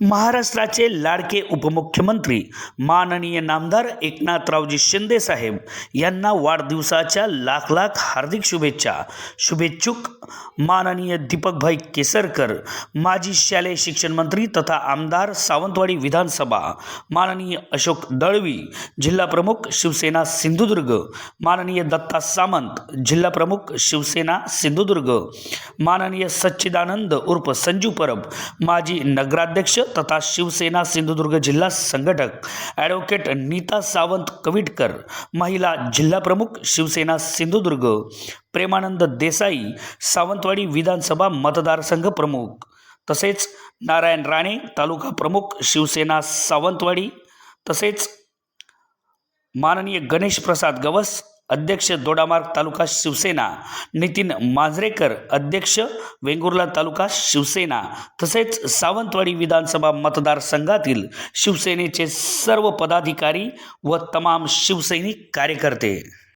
महाराष्ट्राचे लाडके उपमुख्यमंत्री माननीय नामदार एकनाथरावजी शिंदे साहेब यांना वाढदिवसाच्या लाख लाख हार्दिक शुभेच्छा. शुभेच्छुक माननीय दीपकभाई केसरकर माजी शालेय शिक्षण मंत्री तथा आमदार सावंतवाडी विधानसभा माननीय अशोक दळवी जिल्हा प्रमुख शिवसेना सिंधुदुर्ग माननीय दत्ता सामंत जिल्हा प्रमुख शिवसेना सिंधुदुर्ग माननीय सच्चिदानंद उर्फ संजू परब माजी नगराध्यक्ष तथा शिवसेना सिंधुदुर्ग जिल्हा संघटक ॲडव्होकेट नीता सावंत कविटकर महिला जिल्हा प्रमुख शिवसेना सिंधुदुर्ग प्रेमानंद देसाई सावंतवाडी विधानसभा मतदारसंघ प्रमुख तसेच नारायण राणे तालुका प्रमुख शिवसेना सावंतवाडी तसेच माननीय गणेश प्रसाद गवस अध्यक्ष दोडामार्ग तालुका शिवसेना नितीन मांजरेकर अध्यक्ष वेंगुर्ला तालुका शिवसेना तसेच सावंतवाडी विधानसभा मतदारसंघातील शिवसेनेचे सर्व पदाधिकारी व तमाम शिवसैनिक कार्यकर्ते.